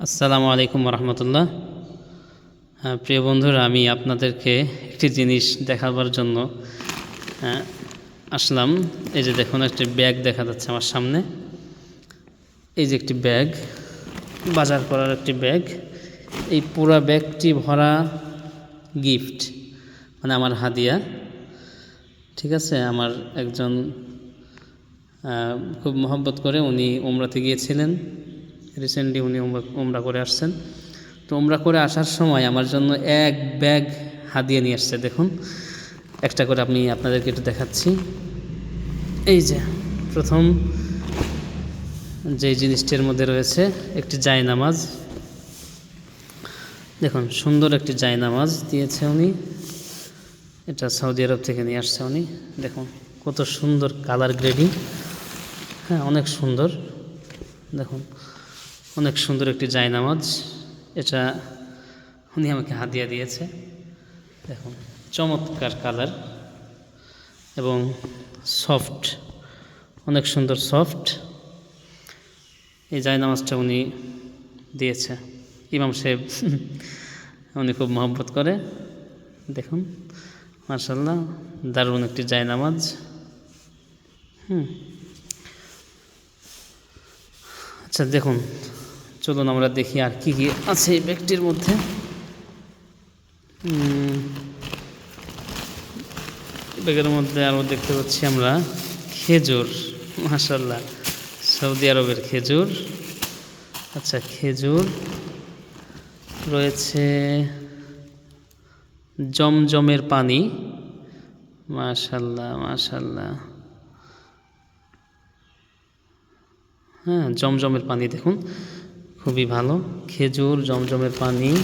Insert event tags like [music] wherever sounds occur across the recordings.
আসসালামু আলাইকুম রহমতুল্লাহ হ্যাঁ, প্রিয় বন্ধুরা আমি আপনাদেরকে একটি জিনিস দেখাবার জন্য হ্যাঁ, আসলাম। এই যে দেখুন একটি ব্যাগ দেখা যাচ্ছে আমার সামনে। এই যে একটি ব্যাগ বাজার করার একটি ব্যাগ। এই পুরো ব্যাগটি ভরা গিফট মানে আমার হাদিয়া। ঠিক আছে আমার একজন খুব মহব্বত করে উনি উমরাতে গিয়েছিলেন। রিসেন্টলি উনি উমরা করে আসছেন। তো উমরা করে আসার সময় আমার জন্য এক ব্যাগ হাদিয়ে নিয়ে আসছে, দেখুন। একটা করে আমি আপনাদেরকে একটু দেখাচ্ছি। এই যে, প্রথম যে জিনিসটির মধ্যে রয়েছে একটি জায়নামাজ দেখুন, সুন্দর একটি জায়নামাজ দিয়েছে উনি। এটা সৌদি আরব থেকে নিয়ে আসছে উনি। দেখুন, কত সুন্দর কালার গ্রেডিং হ্যাঁ অনেক সুন্দর। দেখুন অনেক সুন্দর একটি জায়নামাজ এটা উনি আমাকে হাদিয়া দিয়েছে। দেখুন, চমৎকার কালার এবং সফট, অনেক সুন্দর সফট। এই জায়নামাজটা উনি দিয়েছে। ইমাম সাহেব [laughs] উনি খুব মহব্বত করে। দেখুন মার্শাল্লাহ দারুণ একটি জায়নামাজ হুম। আচ্ছা দেখুন চলুন আমরা দেখি আর কি কি আছে এই ব্যাগটির মধ্যে। ব্যাগের মধ্যে আরও দেখতে পাচ্ছি আমরা খেজুর মাসাল্লাহ সৌদি আরবের খেজুর। আচ্ছা খেজুর রয়েছে জমজমের পানি। মাশাল্লাহ মাশাল্লাহ হ্যাঁ জমজমের পানি দেখুন। খুবই ভালো। খেজুর জমজমের পানি।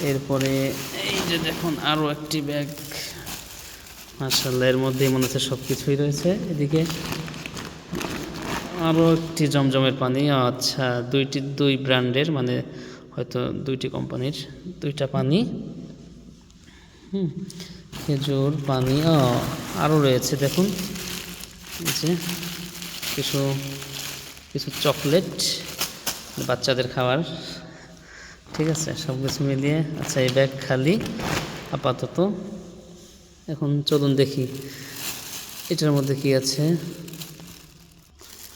এরপরে এই যে দেখুন আরও একটি ব্যাগ। মার্শাল্লাহ এর মধ্যে মনে হচ্ছে সব কিছুই রয়েছে এদিকে। আরও একটি জমজমের পানি। আচ্ছা দুইটি, দুই ব্র্যান্ডের মানে হয়তো দুইটি কোম্পানির। দুইটা পানি। হুম, খেজুর, পানি আরও রয়েছে দেখুন। যে কিছু কিছু চকলেট। বাচ্চাদের খাবার ঠিক আছে, সব কিছু মিলিয়ে। আচ্ছা এই ব্যাগ খালি, আপাতত। এখন চলুন দেখি, এটার মধ্যে কি আছে?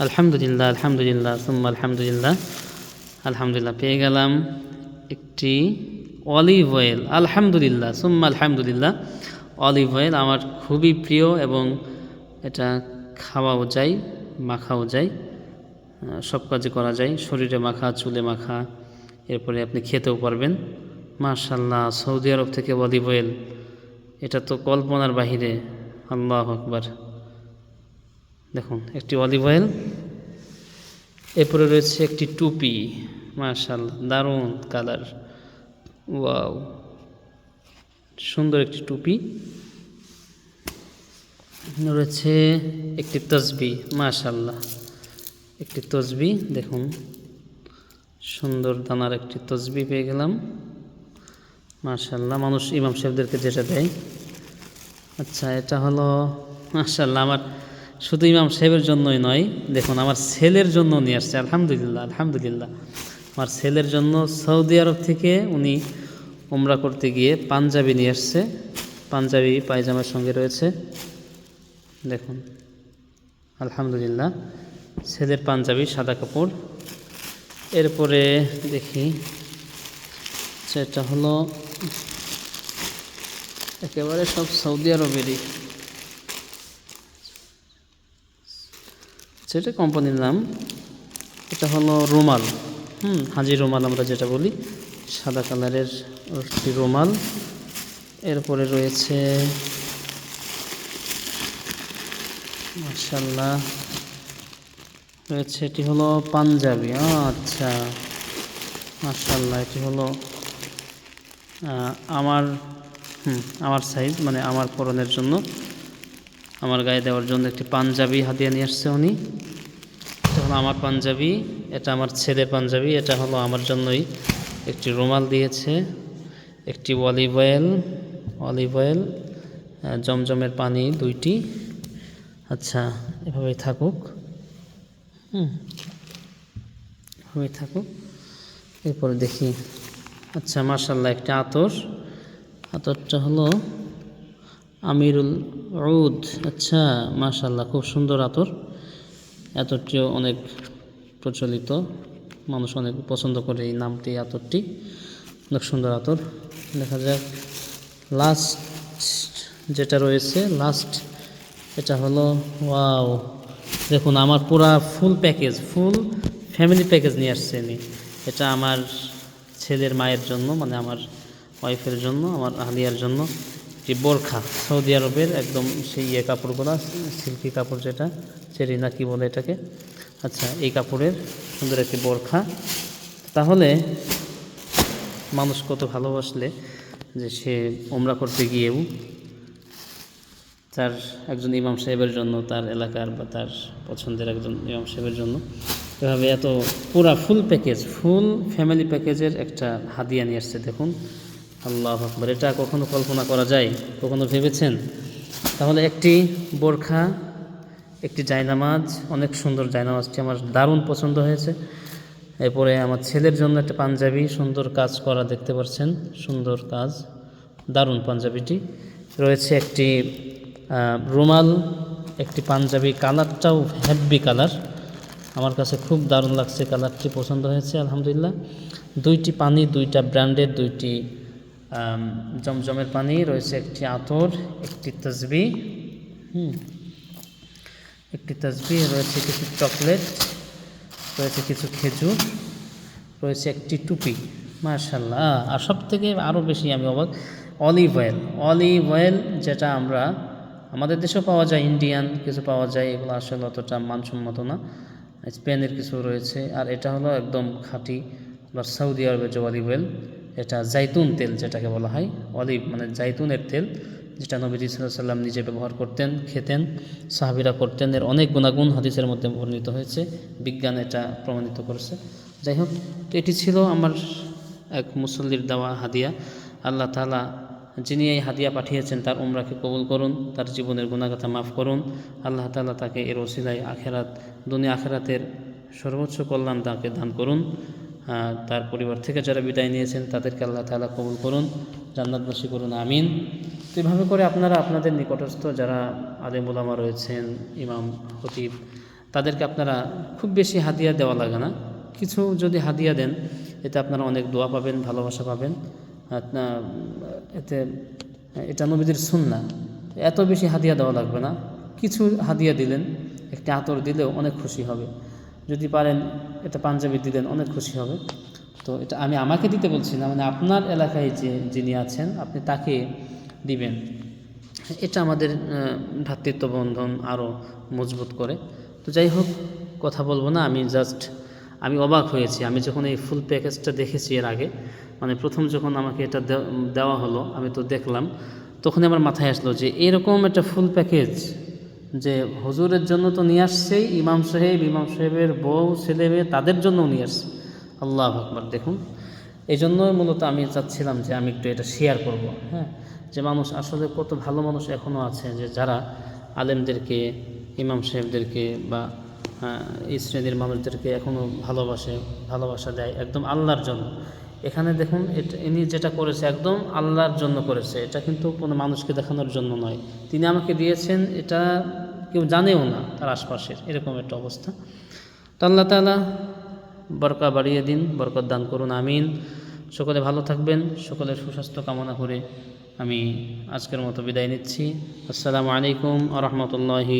আলহামদুলিল্লাহ আলহামদুলিল্লাহ, সুম্মা আলহামদুলিল্লাহ। আলহামদুলিল্লাহ, পেয়ে গেলাম একটি অলিভ অয়েল আলহামদুলিল্লাহ, সুম্মা আলহামদুলিল্লাহ। অলিভ অয়েল আমার খুবই প্রিয় এবং এটা খাওয়াও যায়, মাখাও যায়। সব কাজে করা যায়। শরীরে মাখা, চুলে মাখা, এরপরে আপনি খেতেও পারবেন। মাশাল্লাহ সৌদি আরব থেকে অলিভ অয়েল এটা তো কল্পনার বাহিরে। আল্লাহ আকবার। দেখুন, একটি অলিভ অয়েল এরপরে রয়েছে একটি টুপি। মাশাল্লাহ দারুণ কালার। ওয়াও, সুন্দর একটি টুপি। রয়েছে একটি তসবি মাশাল্লাহ একটি তসবি, দেখুন। সুন্দর দানার একটি তসবি পেয়ে গেলাম। মাশাল্লাহ মানুষ ইমাম সাহেবদেরকে যেটা দেয়। আচ্ছা এটা হলো মাশাল্লাহ আমার শুধু ইমাম সাহেবের জন্যই নয়, দেখুন, আমার ছেলের জন্য নিয়ে আসছে, আলহামদুলিল্লাহ আলহামদুলিল্লাহ। আমার ছেলের জন্য সৌদি আরব থেকে উনি উমরা করতে গিয়ে পাঞ্জাবি নিয়ে আসছে। পাঞ্জাবি, পায়জামার সঙ্গে রয়েছে। দেখুন, আলহামদুলিল্লাহ। ছেলের পাঞ্জাবি, সাদা কাপড়। এরপরে দেখি সেটা হলো একেবারে সব সৌদি আরবেরই। সেটা কোম্পানির নাম। এটা হলো রুমাল। হুম, হাজি রুমাল আমরা যেটা বলি। সাদা কালারের একটি রুমাল। এরপরে রয়েছে মার্শাল্লাহ এটি হলো পাঞ্জাবি। আচ্ছা মার্শাল্লাহ এটি হলো আমার, হুম, আমার সাইজ মানে আমার পরনের জন্য। আমার গায়ে দেওয়ার জন্য একটি পাঞ্জাবি হাতিয়ে নিয়ে আসছে উনি। এটা হলো আমার পাঞ্জাবি, এটা আমার ছেলের পাঞ্জাবি, এটা হলো আমার জন্যই একটি রুমাল দিয়েছে, একটি অলিভ অয়েল অলিভ অয়েল জমজমের পানি দুইটি। আচ্ছা এভাবেই থাকুক। এভাবেই থাকুক। এরপরে দেখি। আচ্ছা মার্শাল্লাহ একটা আতর। আতরটা হলো আমিরুল রুদ আচ্ছা মার্শাল্লাহ খুব সুন্দর আতর। আতরটিও অনেক প্রচলিত। মানুষ অনেক পছন্দ করে এই নামটি আতরটি। অনেক সুন্দর আতর। দেখা যাক। লাস্ট যেটা রয়েছে, লাস্ট, এটা হলো, ওয়াও। দেখুন, আমার পুরা full package full family package নিয়ে আসছে আমি। এটা আমার ছেলের মায়ের জন্য মানে আমার ওয়াইফের জন্য, আমার আহলিয়ার জন্য। যে বোরখা, সৌদি আরবের একদম সেই ইয়ে কাপড়গুলো সিল্কি কাপড় যেটা, চেরি না কি বলে এটাকে? আচ্ছা এই কাপড়ের সুন্দর একটি বোরখা। তাহলে মানুষ কত ভালোবাসলে যে সে ওমরা করতে গিয়েও তার একজন ইমাম সাহেবের জন্য, তার এলাকার বা তার পছন্দের একজন ইমাম সাহেবের জন্য। এভাবে এত পুরা ফুল প্যাকেজ ফুল ফ্যামিলি প্যাকেজের একটা হাদিয়া নিয়ে আসছে, দেখুন। আল্লাহ আকবর, এটা কখনো কল্পনা করা যায়? কখনো ভেবেছেন? তাহলে একটি বোরখা, একটি জায়নামাজ, অনেক সুন্দর জায়নামাজটি আমার দারুণ পছন্দ হয়েছে। এরপরে আমার ছেলের জন্য একটা পাঞ্জাবি, সুন্দর কাজ করা দেখতে পাচ্ছেন, সুন্দর কাজ, দারুণ পাঞ্জাবিটি। রয়েছে একটি রুমাল, একটি পাঞ্জাবি কালারটাও হ্যাভি কালার। আমার কাছে খুব দারুণ লাগছে কালারটি, পছন্দ হয়েছে, আলহামদুলিল্লাহ। দুইটি পানি, দুইটা ব্র্যান্ডের দুইটি জমজমের পানি, রয়েছে একটি আতর, একটি তসবি হুম, একটি তসবি রয়েছে কিছু চকলেট, রয়েছে কিছু খেজুর, রয়েছে একটি টুপি মার্শাল্লাহ আর সব থেকে আরও বেশি আমি অবাক, অলিভ অয়েল অলিভ অয়েল যেটা আমরা আমাদের দেশেও পাওয়া যায় ইন্ডিয়ান কিছু পাওয়া যায়, এগুলো আসলে অতটা মানসম্মত না। স্পেনের কিছু রয়েছে, আর এটা হলো একদম খাঁটি, বা সৌদি আরবের যে অলিভ অয়েল এটা জাইতুন তেল যেটাকে বলা হয় অলিভ মানে জাইতুনের তেল, যেটা নবীজি সাল্লাম নিজে ব্যবহার করতেন, খেতেন, সাহাবিরা করতেন, এর অনেক গুণাগুণ হাদিসের মধ্যে বর্ণিত হয়েছে, বিজ্ঞান এটা প্রমাণিত করেছে। যাই হোক এটি ছিল আমার এক মুসল্লির দেওয়া হাদিয়া। আল্লাহ তালা যিনি এই হাদিয়া পাঠিয়েছেন তার উমরাকে কবুল করুন, তার জীবনের গুণাগাথা মাফ করুন। আল্লাহ তালা তাকে এর ওসিলায় আখেরাত, দুনিয়া আখেরাতের সর্বোচ্চ কল্যাণ তাকে দান করুন। তার পরিবার থেকে যারা বিদায় নিয়েছেন, তাদেরকে আল্লাহ তালা কবুল করুন। জান্নাতবাসী করুন আমিন। তো এভাবে করে আপনারা আপনাদের নিকটস্থ যারা আলেম ওলামা রয়েছেন, ইমাম হতিব তাদেরকে আপনারা খুব বেশি হাদিয়া দেওয়া লাগে না। কিছু যদি হাদিয়া দেন, এতে আপনারা অনেক দোয়া পাবেন, ভালোবাসা পাবেন। এতে, এটা নবীদের সুন্না। এত বেশি হাদিয়া দেওয়া লাগবে না। কিছু হাদিয়া দিলেন, একটি আতর দিলেও অনেক খুশি হবে। যদি পারেন, এটা পাঞ্জাবি দিলেন, অনেক খুশি হবে। তো এটা আমি আমাকে দিতে বলছি না মানে আপনার এলাকায় যে যিনি আছেন, আপনি তাকে দিবেন। এটা আমাদের ভ্রাতৃত্ব বন্ধন আরও মজবুত করে। তো যাই হোক, কথা বলব না, আমি জাস্ট আমি অবাক হয়েছি। আমি যখন এই ফুল প্যাকেজটা দেখেছি এর আগে মানে প্রথম যখন আমাকে এটা দেওয়া হলো, আমি তো দেখলাম, তখনই আমার মাথায় আসলো যে এরকম একটা ফুল প্যাকেজ যে হুজুরের জন্য তো নিয়ে আসছেই, ইমাম সাহেব, ইমাম সাহেবের বউ, ছেলে মেয়ে, তাদের জন্যও নিয়ে আসছে। আল্লাহ আকবার, দেখুন। এই জন্যই মূলত আমি চাচ্ছিলাম যে আমি একটু এটা শেয়ার করব হ্যাঁ? যে মানুষ আসলে কত ভালো মানুষ এখনও আছে যে যারা আলেমদেরকে, ইমাম সাহেবদেরকে বা এই শ্রেণির মানুষদেরকে এখনও ভালোবাসে, ভালোবাসা দেয় একদম আল্লাহর জন্য। এখানে দেখুন, এটা ইনি যেটা করেছে একদম আল্লাহর জন্য করেছে। এটা কিন্তু কোনো মানুষকে দেখানোর জন্য নয়। তিনি আমাকে দিয়েছেন, এটা কেউ জানেও না তার আশপাশের, এরকম একটা অবস্থা। তো আল্লাহ তালা বরকা বাড়িয়ে দিন, বরকত দান করুন, আমিন। সকলে ভালো থাকবেন, সকলের সুস্বাস্থ্য কামনা করে আমি আজকের মতো বিদায় নিচ্ছি। আসসালামু আলাইকুম আ রহমতুল্লাহি